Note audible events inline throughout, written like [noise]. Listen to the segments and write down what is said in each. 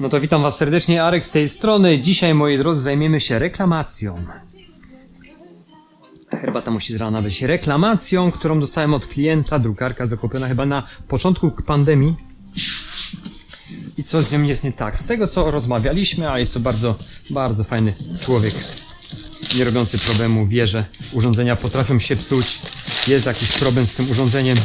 No to witam Was serdecznie, Arek z tej strony. Dzisiaj, moi drodzy, zajmiemy się reklamacją. Herbata musi z rana być reklamacją, którą dostałem od klienta, drukarka zakupiona chyba na początku pandemii. I co z nią jest nie tak? Z tego, co rozmawialiśmy, a jest to bardzo, bardzo fajny człowiek, nie robiący problemu, wie, że urządzenia potrafią się psuć, jest jakiś problem z tym urządzeniem,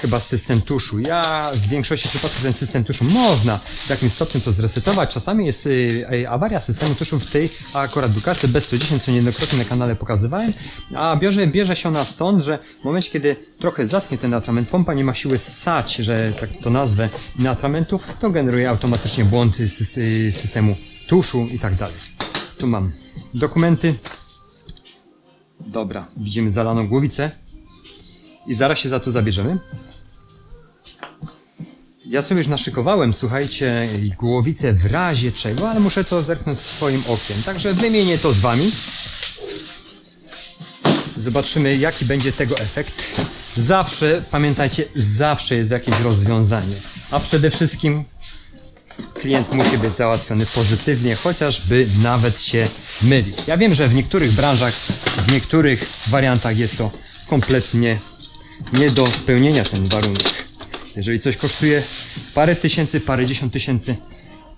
chyba system tuszu. Ja w większości przypadków ten system tuszu można w jakimś stopniu to zresetować. Czasami jest y, y, awaria systemu tuszu w tej akurat drukarce B110, co niejednokrotnie na kanale pokazywałem, a bierze, bierze się ona stąd, że w momencie, kiedy trochę zaschnie ten atrament, pompa nie ma siły ssać, że tak to nazwę, na atramentu, to generuje automatycznie błąd y, systemu tuszu i tak dalej. Tu mam dokumenty. Dobra, widzimy zalaną głowicę. I zaraz się za to zabierzemy. Ja sobie już naszykowałem, słuchajcie, głowicę w razie czego, ale muszę to zerknąć swoim okiem. Także wymienię to z wami. Zobaczymy, jaki będzie tego efekt. Zawsze, pamiętajcie, zawsze jest jakieś rozwiązanie. A przede wszystkim klient musi być załatwiony pozytywnie, chociażby nawet się myli. Ja wiem, że w niektórych branżach, w niektórych wariantach jest to kompletnie nie do spełnienia ten warunek. Jeżeli coś kosztuje parę tysięcy, parę dziesiąt tysięcy,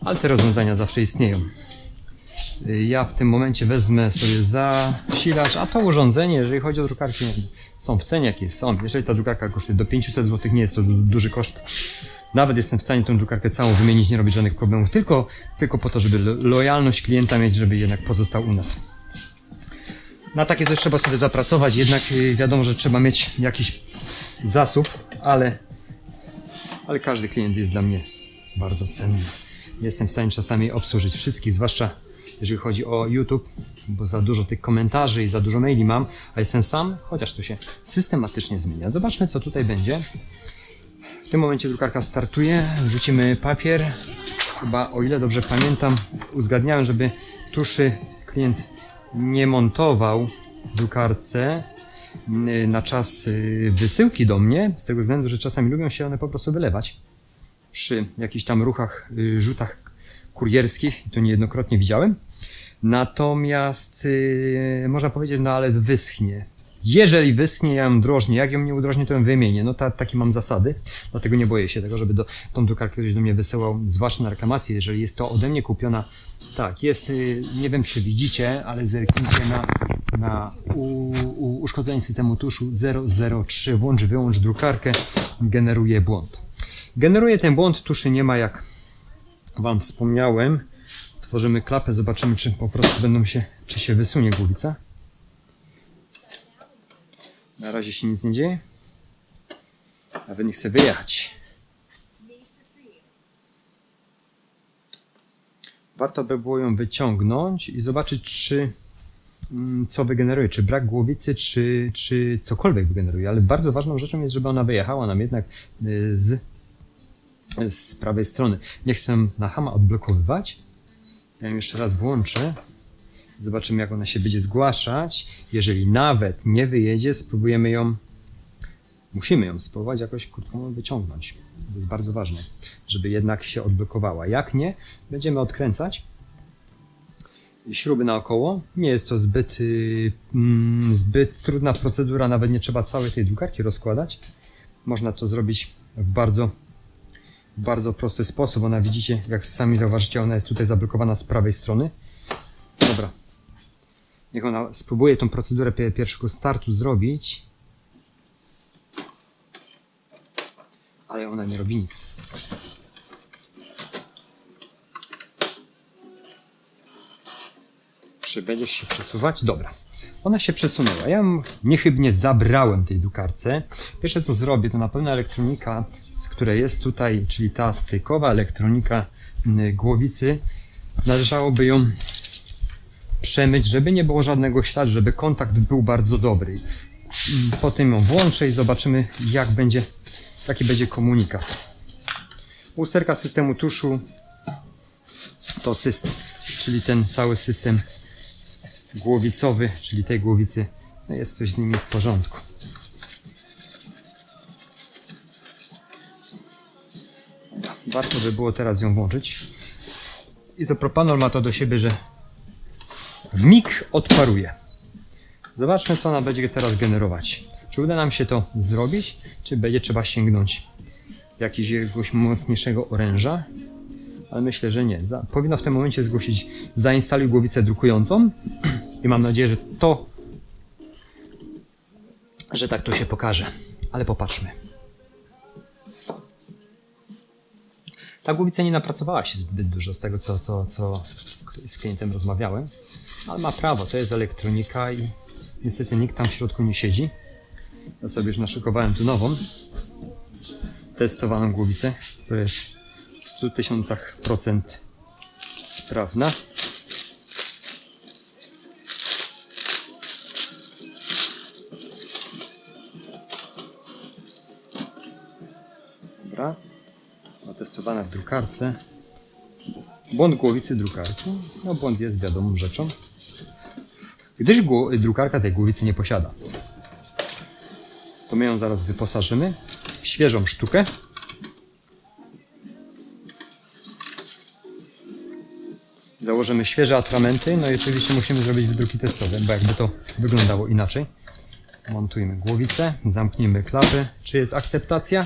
ale te rozwiązania zawsze istnieją. Ja w tym momencie wezmę sobie zasilacz, a to urządzenie, jeżeli chodzi o drukarki, są w cenie jakie są. Jeżeli ta drukarka kosztuje do 500 zł, nie jest to du- duży koszt. Nawet jestem w stanie tą drukarkę całą wymienić, nie robić żadnych problemów, tylko, tylko po to, żeby lo- lojalność klienta mieć, żeby jednak pozostał u nas. Na takie coś trzeba sobie zapracować, jednak y, wiadomo, że trzeba mieć jakiś zasób, ale, ale każdy klient jest dla mnie bardzo cenny. Jestem w stanie czasami obsłużyć wszystkich, zwłaszcza jeżeli chodzi o YouTube, bo za dużo tych komentarzy i za dużo maili mam, a jestem sam, chociaż to się systematycznie zmienia. Zobaczmy, co tutaj będzie. W tym momencie drukarka startuje, wrzucimy papier. Chyba, o ile dobrze pamiętam, uzgadniałem, żeby tuszy klient nie montował w drukarce y, na czas y, wysyłki do mnie, z tego względu, że czasami lubią się one po prostu wylewać przy jakichś tam ruchach, y, rzutach kurierskich, to niejednokrotnie widziałem. Natomiast y, można powiedzieć, no ale wyschnie. Jeżeli wyschnie, ja ją drożnię. Jak ją nie udrożnię, to ją wymienię. No ta, takie mam zasady, dlatego nie boję się tego, żeby do, tą drukarkę ktoś do mnie wysyłał, zwłaszcza na reklamację, jeżeli jest to ode mnie kupiona. Tak, jest, y, nie wiem czy widzicie, ale zerknijcie na, na u, u, uszkodzenie systemu tuszu 003. Włącz, wyłącz drukarkę, generuje błąd. Generuje ten błąd, tuszy nie ma jak Wam wspomniałem. Tworzymy klapę, zobaczymy czy po prostu będą się, czy się wysunie głowica. Na razie się nic nie dzieje. Nawet nie chcę wyjechać. Warto by było ją wyciągnąć i zobaczyć, czy mm, co wygeneruje, czy brak głowicy, czy, czy cokolwiek wygeneruje, ale bardzo ważną rzeczą jest, żeby ona wyjechała nam jednak y, z, z prawej strony. Nie chcę na hama odblokowywać. Ja ją jeszcze raz włączę. Zobaczymy, jak ona się będzie zgłaszać. Jeżeli nawet nie wyjedzie, spróbujemy ją. Musimy ją spróbować jakoś krótko wyciągnąć. To jest bardzo ważne, żeby jednak się odblokowała. Jak nie, będziemy odkręcać śruby naokoło. Nie jest to zbyt, y, mm, zbyt trudna procedura, nawet nie trzeba całej tej drukarki rozkładać. Można to zrobić w bardzo, bardzo prosty sposób. Ona widzicie, jak sami zauważycie, ona jest tutaj zablokowana z prawej strony. Dobra. Niech ona spróbuje tą procedurę pie- pierwszego startu zrobić. Ale ona nie robi nic. Czy będziesz się przesuwać? Dobra. Ona się przesunęła. Ja niechybnie zabrałem tej drukarce. Pierwsze co zrobię, to na pewno elektronika, z której jest tutaj, czyli ta stykowa elektronika mm, głowicy, należałoby ją przemyć, żeby nie było żadnego śladu, żeby kontakt był bardzo dobry. Potem ją włączę i zobaczymy, jak będzie, jaki będzie komunikat. Usterka systemu tuszu to system, czyli ten cały system głowicowy, czyli tej głowicy, no jest coś z nimi w porządku. Warto by było teraz ją włączyć. Izopropanol ma to do siebie, że w mig odparuje. Zobaczmy, co ona będzie teraz generować. Czy uda nam się to zrobić, czy będzie trzeba sięgnąć jakiegoś mocniejszego oręża? Ale myślę, że nie. Za, powinno w tym momencie zgłosić zainstaluj głowicę drukującą [clears throat] i mam nadzieję, że to, że tak to się pokaże. Ale popatrzmy. Ta głowica nie napracowała się zbyt dużo z tego, co, co, co z klientem rozmawiałem, ale ma prawo, to jest elektronika i niestety nikt tam w środku nie siedzi. Ja sobie już naszykowałem tu nową, testowaną głowicę, która jest w 100 tysiącach procent sprawna. Dobra. Otestowana w drukarce. Błąd głowicy drukarki. No błąd jest wiadomą rzeczą. Gdyż drukarka tej głowicy nie posiada. To my ją zaraz wyposażymy w świeżą sztukę. Założymy świeże atramenty, no i oczywiście musimy zrobić wydruki testowe, bo jakby to wyglądało inaczej. Montujmy głowicę, zamknijmy klapy. Czy jest akceptacja?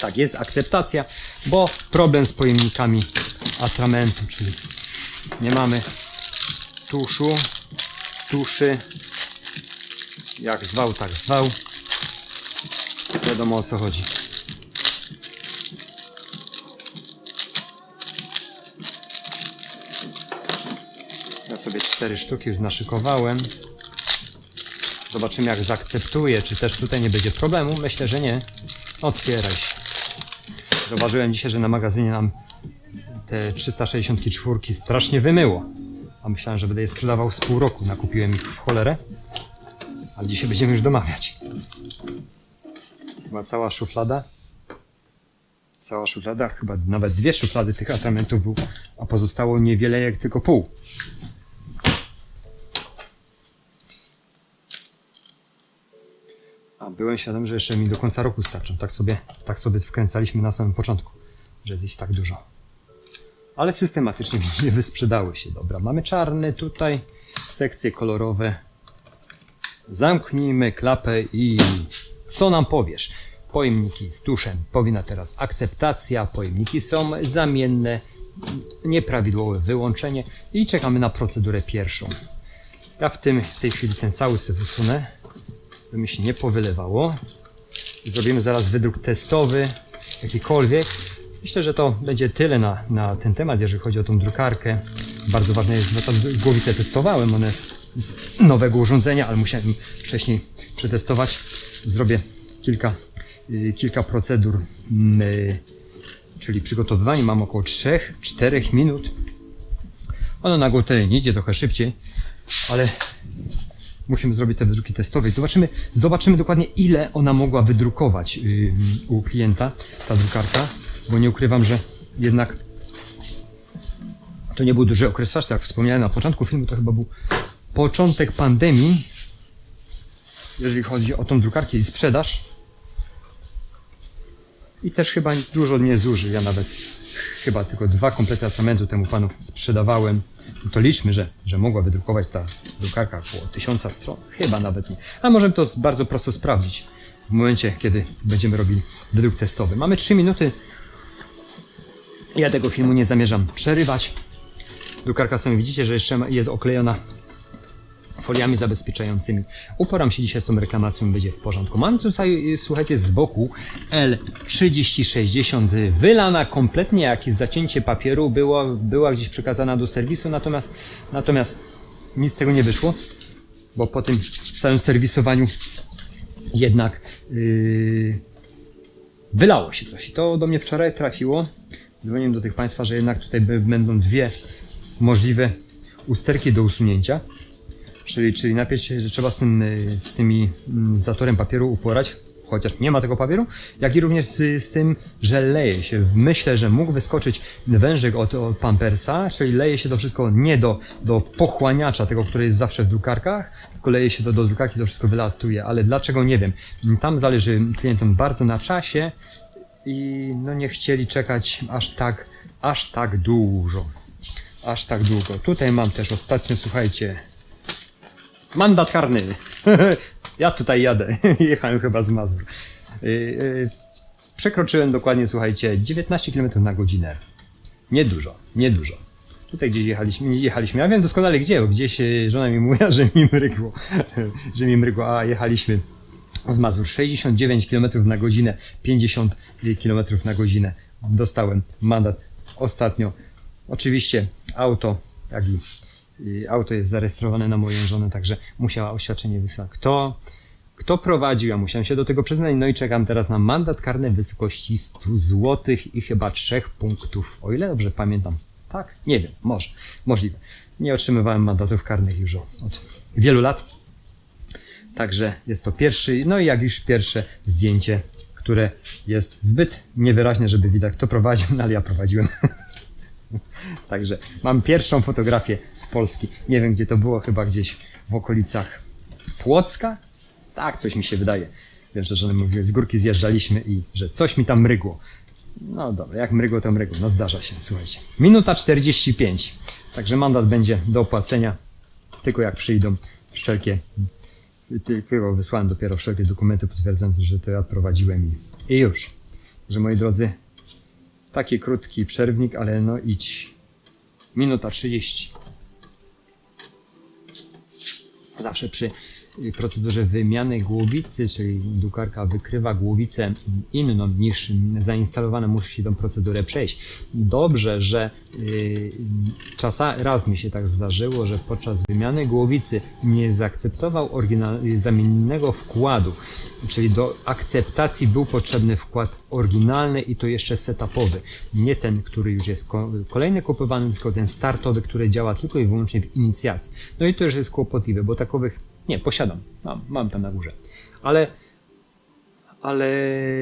Tak, jest akceptacja, bo problem z pojemnikami atramentu, czyli nie mamy tuszu, tuszy, jak zwał, tak zwał. Wiadomo o co chodzi. Ja sobie cztery sztuki już naszykowałem. Zobaczymy jak zaakceptuje, czy też tutaj nie będzie problemu. Myślę, że nie. Otwieraj się. Zauważyłem dzisiaj, że na magazynie nam te 364 strasznie wymyło. A myślałem, że będę je sprzedawał z pół roku. Nakupiłem ich w cholerę. Ale dzisiaj będziemy już domawiać. Chyba cała szuflada. Cała szuflada, chyba nawet dwie szuflady tych atramentów a pozostało niewiele jak tylko pół. A byłem świadom, że jeszcze mi do końca roku starczą. Tak sobie, tak sobie wkręcaliśmy na samym początku, że jest ich tak dużo. Ale systematycznie [laughs] widzicie, wysprzedały się. Dobra, mamy czarny tutaj, sekcje kolorowe. Zamknijmy klapę i co nam powiesz? Pojemniki z tuszem powinna teraz akceptacja, pojemniki są zamienne, nieprawidłowe wyłączenie i czekamy na procedurę pierwszą. Ja w, tym, w tej chwili ten cały syf usunę, by mi się nie powylewało. Zrobimy zaraz wydruk testowy, jakikolwiek. Myślę, że to będzie tyle na, na ten temat, jeżeli chodzi o tą drukarkę. Bardzo ważne jest, bo tą głowicę testowałem, ona jest z nowego urządzenia, ale musiałem wcześniej przetestować. Zrobię kilka, y, kilka procedur, mm, y, czyli przygotowywanie. Mam około 3-4 minut. Ono na gotowe nie idzie trochę szybciej, ale musimy zrobić te wydruki testowe. Zobaczymy, zobaczymy dokładnie, ile ona mogła wydrukować yy, u klienta, ta drukarka, bo nie ukrywam, że jednak to nie był duży okres czasu, jak wspomniałem na początku filmu, to chyba był początek pandemii, jeżeli chodzi o tą drukarkę i sprzedaż. I też chyba dużo nie zużył. Ja nawet chyba tylko dwa komplety atramentu temu panu sprzedawałem. No to liczmy, że, że mogła wydrukować ta drukarka około tysiąca stron. Chyba nawet nie. A możemy to bardzo prosto sprawdzić w momencie, kiedy będziemy robili wydruk testowy. Mamy 3 minuty. Ja tego filmu nie zamierzam przerywać. Drukarka sami widzicie, że jeszcze jest oklejona foliami zabezpieczającymi. Uporam się dzisiaj z tą reklamacją, będzie w porządku. Mam tutaj, słuchajcie, z boku L3060 wylana kompletnie, jakieś zacięcie papieru było, była gdzieś przekazana do serwisu, natomiast, natomiast nic z tego nie wyszło, bo po tym całym serwisowaniu jednak yy, wylało się coś. I to do mnie wczoraj trafiło. Dzwoniłem do tych Państwa, że jednak tutaj będą dwie możliwe usterki do usunięcia. Czyli, czyli najpierw się, że trzeba z, tym, y, z tymi mm, zatorem papieru uporać, chociaż nie ma tego papieru, jak i również z, z tym, że leje się. Myślę, że mógł wyskoczyć wężyk od, od Pampersa, czyli leje się to wszystko nie do, do pochłaniacza, tego, który jest zawsze w drukarkach, tylko leje się to do drukarki, to wszystko wylatuje, ale dlaczego nie wiem. Tam zależy klientom bardzo na czasie i no nie chcieli czekać aż tak, aż tak dużo. aż tak długo. Tutaj mam też ostatnio, słuchajcie, mandat karny. [laughs] ja tutaj jadę. [laughs] Jechałem chyba z Mazur. Yy, yy, przekroczyłem dokładnie, słuchajcie, 19 km na godzinę. Niedużo, niedużo. Tutaj gdzieś jechaliśmy, jechaliśmy, ja wiem doskonale gdzie, bo gdzieś e, żona mi [laughs] mówiła, że mi mrygło, że mi mrygło, a jechaliśmy z Mazur 69 km na godzinę, 50 km na godzinę. Dostałem mandat ostatnio. Oczywiście auto, jak i i auto jest zarejestrowane na moją żonę, także musiała oświadczenie wysłać. Kto, kto prowadził? Ja musiałem się do tego przyznać, no i czekam teraz na mandat karny w wysokości 100 zł i chyba 3 punktów, o ile dobrze pamiętam. Tak? Nie wiem, może, możliwe. Nie otrzymywałem mandatów karnych już od wielu lat. Także jest to pierwszy, no i jak już pierwsze zdjęcie, które jest zbyt niewyraźne, żeby widać kto prowadził, no ale ja prowadziłem. [laughs] Także mam pierwszą fotografię z Polski. Nie wiem gdzie to było, chyba gdzieś w okolicach Płocka? Tak, coś mi się wydaje. Wiem, że żony mówiły, z górki zjeżdżaliśmy i że coś mi tam mrygło. No dobra, jak mrygło, to mrygło. No zdarza się, słuchajcie. Minuta 45. Także mandat będzie do opłacenia, tylko jak przyjdą wszelkie, tylko wysłałem dopiero wszelkie dokumenty potwierdzające, że to ja prowadziłem i, już. Także moi drodzy, taki krótki przerwnik, ale no idź. Minuta 30. Zawsze przy procedurze wymiany głowicy, czyli drukarka wykrywa głowicę inną niż zainstalowane, musi tą procedurę przejść. Dobrze, że yy, czasa, raz mi się tak zdarzyło, że podczas wymiany głowicy nie zaakceptował y, zamiennego wkładu, czyli do akceptacji był potrzebny wkład oryginalny i to jeszcze setupowy. Nie ten, który już jest ko- kolejny kupowany, tylko ten startowy, który działa tylko i wyłącznie w inicjacji. No i to już jest kłopotliwe, bo takowych nie posiadam. Mam, mam tam na górze. Ale ale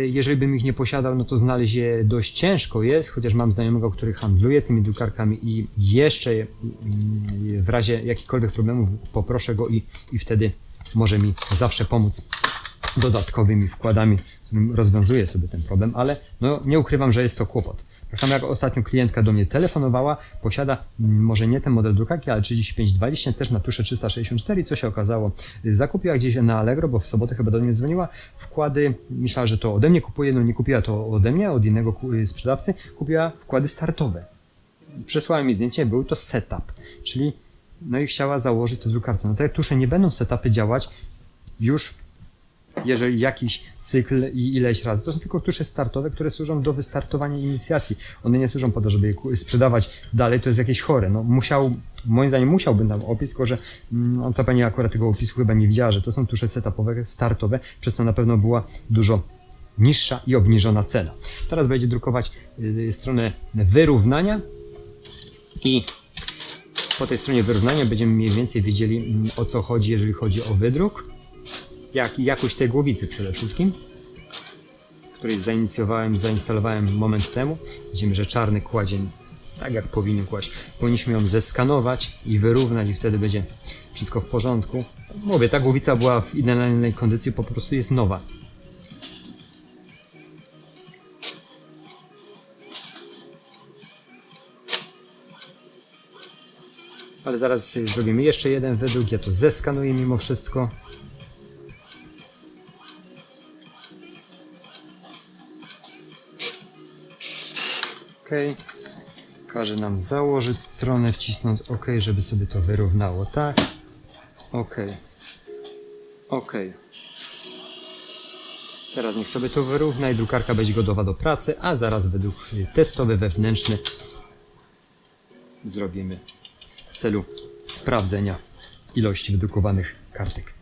jeżeli bym ich nie posiadał, no to znaleźć je dość ciężko jest, chociaż mam znajomego, który handluje tymi drukarkami i jeszcze mm, w razie jakichkolwiek problemów poproszę go i, i wtedy może mi zawsze pomóc dodatkowymi wkładami, którym sobie ten problem, ale no, nie ukrywam, że jest to kłopot. Tak samo jak ostatnio klientka do mnie telefonowała, posiada mm, może nie ten model drukarki, ale 3520 też na tusze 364, co się okazało. Zakupiła gdzieś na Allegro, bo w sobotę chyba do mnie dzwoniła. Wkłady, myślała, że to ode mnie kupuje, no nie kupiła to ode mnie, od innego ku- sprzedawcy, kupiła wkłady startowe. Przesłała mi zdjęcie, był to setup, czyli no i chciała założyć to drukarce. No te tusze nie będą setupy działać już jeżeli jakiś cykl i ileś razy. To są tylko tusze startowe, które służą do wystartowania inicjacji. One nie służą po to, żeby je sprzedawać dalej, to jest jakieś chore. No, musiał, moim zdaniem musiałbym tam opis, tylko że mm, ta pani akurat tego opisu chyba nie widziała, że to są tusze setupowe, startowe, przez co na pewno była dużo niższa i obniżona cena. Teraz będzie drukować y, stronę wyrównania i po tej stronie wyrównania będziemy mniej więcej wiedzieli mm, o co chodzi, jeżeli chodzi o wydruk jak i jakość tej głowicy przede wszystkim, której zainicjowałem, zainstalowałem moment temu. Widzimy, że czarny kładzie tak jak powinien kłaść. Powinniśmy ją zeskanować i wyrównać i wtedy będzie wszystko w porządku. Mówię, ta głowica była w idealnej kondycji, po prostu jest nowa. Ale zaraz zrobimy jeszcze jeden wydruk, ja to zeskanuję mimo wszystko. Każe nam założyć stronę, wcisnąć OK, żeby sobie to wyrównało. Tak. OK. OK. Teraz niech sobie to wyrówna i drukarka będzie gotowa do pracy, a zaraz wydruk testowy wewnętrzny zrobimy w celu sprawdzenia ilości wydrukowanych kartek.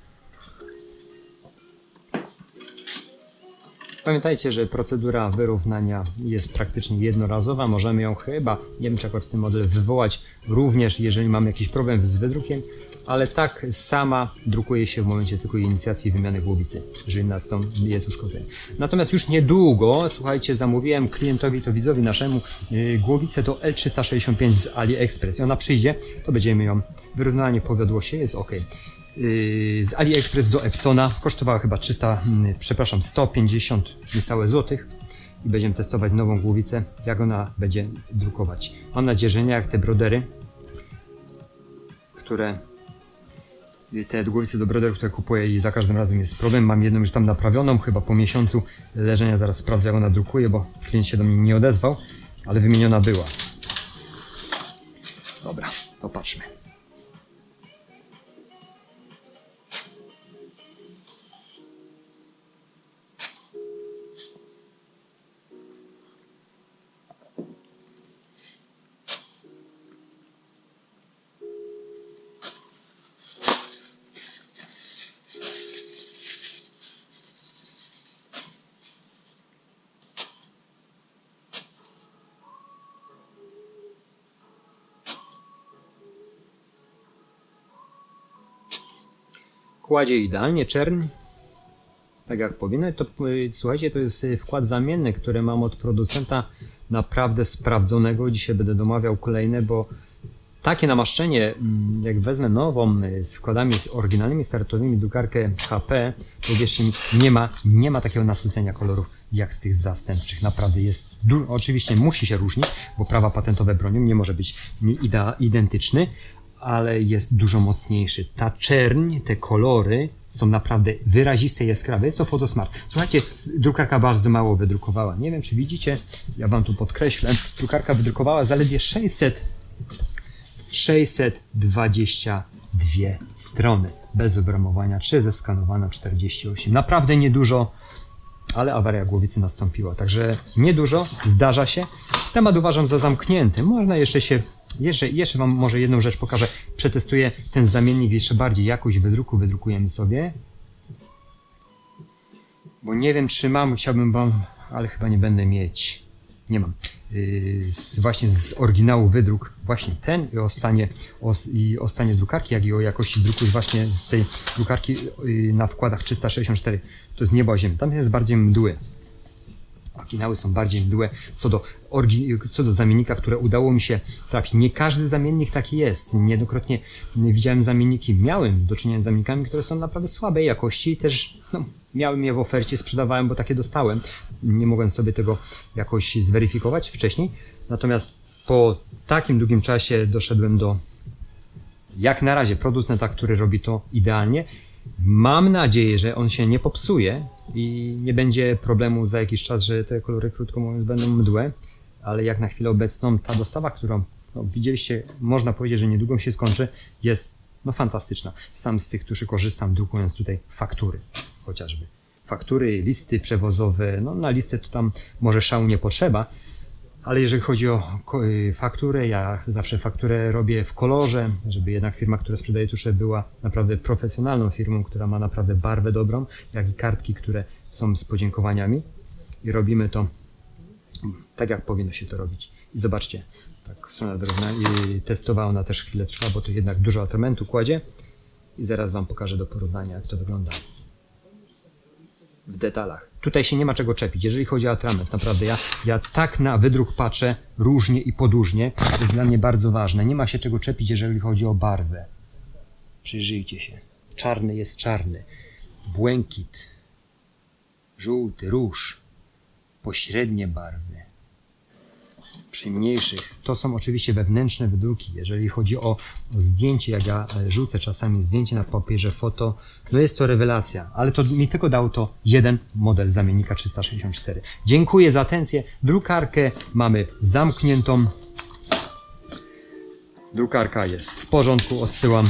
Pamiętajcie, że procedura wyrównania jest praktycznie jednorazowa. Możemy ją chyba, nie wiem czy akurat w tym modelu, wywołać również, jeżeli mamy jakiś problem z wydrukiem, ale tak sama drukuje się w momencie tylko inicjacji wymiany głowicy, jeżeli nas to jest uszkodzenie. Natomiast już niedługo, słuchajcie, zamówiłem klientowi, to widzowi naszemu, yy, głowicę do L365 z AliExpress. I ona przyjdzie, to będziemy ją, wyrównanie powiodło się, jest ok z AliExpress do Epsona. Kosztowała chyba 300, mm, przepraszam, 150 niecałe złotych. I będziemy testować nową głowicę, jak ona będzie drukować. Mam nadzieję, że nie jak te brodery, które te długowice do broderu, które kupuję i za każdym razem jest problem. Mam jedną już tam naprawioną, chyba po miesiącu leżenia zaraz sprawdzę jak ona drukuje, bo klient się do mnie nie odezwał, ale wymieniona była. Dobra, to patrzmy. Kładzie idealnie czerń, tak jak powinno. To, y, słuchajcie, to jest y, wkład zamienny, który mam od producenta naprawdę sprawdzonego. Dzisiaj będę domawiał kolejne, bo takie namaszczenie, mm, jak wezmę nową y, z wkładami z oryginalnymi startowymi drukarkę HP, to mi, nie ma, nie ma takiego nasycenia kolorów jak z tych zastępczych. Naprawdę jest, oczywiście musi się różnić, bo prawa patentowe bronią, nie może być identyczny, ale jest dużo mocniejszy. Ta czerń, te kolory są naprawdę wyraziste jaskrawe. Jest to Photosmart. Słuchajcie, drukarka bardzo mało wydrukowała. Nie wiem, czy widzicie, ja wam tu podkreślę. Drukarka wydrukowała zaledwie 600 622 strony bez obramowania, czy zeskanowano 48. Naprawdę niedużo, ale awaria głowicy nastąpiła. Także niedużo, zdarza się. Temat uważam za zamknięty. Można jeszcze się, jeszcze, jeszcze Wam może jedną rzecz pokażę. Przetestuję ten zamiennik jeszcze bardziej. Jakość wydruku wydrukujemy sobie. Bo nie wiem, czy mam, chciałbym Wam, ale chyba nie będę mieć. Nie mam. Yy, Z, właśnie z oryginału wydruk, właśnie ten i o stanie, o, i o stanie drukarki, jak i o jakości druku właśnie z tej drukarki yy, na wkładach 364. To jest niebo ziemi. Tam jest bardziej mdły. Oryginały są bardziej mdłe co do, co do zamiennika, które udało mi się trafić. Nie każdy zamiennik taki jest. Niejednokrotnie widziałem zamienniki, miałem do czynienia z zamiennikami, które są naprawdę słabej jakości i też no, miałem je w ofercie, sprzedawałem, bo takie dostałem. Nie mogłem sobie tego jakoś zweryfikować wcześniej. Natomiast po takim długim czasie doszedłem do jak na razie producenta, który robi to idealnie. Mam nadzieję, że on się nie popsuje i nie będzie problemu za jakiś czas, że te kolory, krótko mówiąc, będą mdłe, ale jak na chwilę obecną ta dostawa, którą no, widzieliście, można powiedzieć, że niedługo się skończy, jest no, fantastyczna. Sam z tych tuszy korzystam, drukując tutaj faktury chociażby. Faktury, listy przewozowe, no na listy to tam może szału nie potrzeba, ale jeżeli chodzi o y, fakturę, ja zawsze fakturę robię w kolorze, żeby jednak firma, która sprzedaje tusze była naprawdę profesjonalną firmą, która ma naprawdę barwę dobrą, jak i kartki, które są z podziękowaniami. I robimy to tak, jak powinno się to robić. I zobaczcie, tak strona drewna i testowała ona też chwilę trwa, bo to jednak dużo atramentu kładzie. I zaraz Wam pokażę do porównania, jak to wygląda w detalach. Tutaj się nie ma czego czepić, jeżeli chodzi o atrament, naprawdę. Ja, ja tak na wydruk patrzę różnie i podróżnie. To jest dla mnie bardzo ważne. Nie ma się czego czepić, jeżeli chodzi o barwę. Przyjrzyjcie się. Czarny jest czarny. Błękit. Żółty, róż. Pośrednie barwy. Przy mniejszych. To są oczywiście wewnętrzne wydruki. Jeżeli chodzi o, o zdjęcie, jak ja e, rzucę czasami zdjęcie na papierze foto, no jest to rewelacja. Ale to mi tylko dał to jeden model zamiennika 364. Dziękuję za atencję. Drukarkę mamy zamkniętą. Drukarka jest w porządku, odsyłam.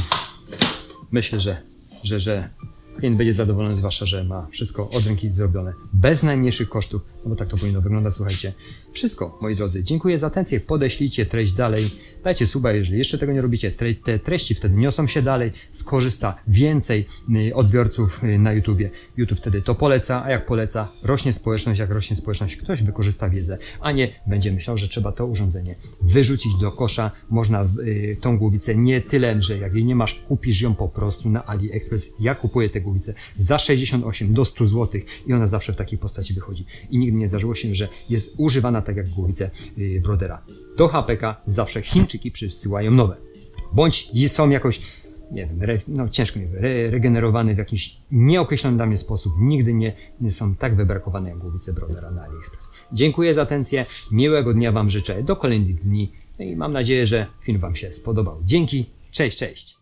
Myślę, że, że, że klient będzie zadowolony, zwłaszcza, że ma wszystko od ręki zrobione, bez najmniejszych kosztów, no bo tak to powinno wyglądać, słuchajcie. Wszystko, moi drodzy. Dziękuję za atencję, podeślijcie treść dalej, dajcie suba, jeżeli jeszcze tego nie robicie, tre te treści wtedy niosą się dalej, skorzysta więcej y, odbiorców y, na YouTubie. YouTube wtedy to poleca, a jak poleca, rośnie społeczność, jak rośnie społeczność, ktoś wykorzysta wiedzę, a nie będzie myślał, że trzeba to urządzenie wyrzucić do kosza. Można y, tą głowicę nie tyle, że jak jej nie masz, kupisz ją po prostu na AliExpress. Ja kupuję tę głowicę za 68 do 100 zł i ona zawsze w takiej postaci wychodzi. I nigdy nie zdarzyło się, że jest używana tak jak głowice y, Brodera. Do HPK zawsze Chińczyki przysyłają nowe. Bądź są jakoś nie wiem, re, no ciężko mi re, regenerowane w jakiś nieokreślony dla mnie sposób. Nigdy nie, nie są tak wybrakowane jak głowice Brodera na AliExpress. Dziękuję za atencję, miłego dnia Wam życzę, do kolejnych dni i mam nadzieję, że film Wam się spodobał. Dzięki, cześć, cześć!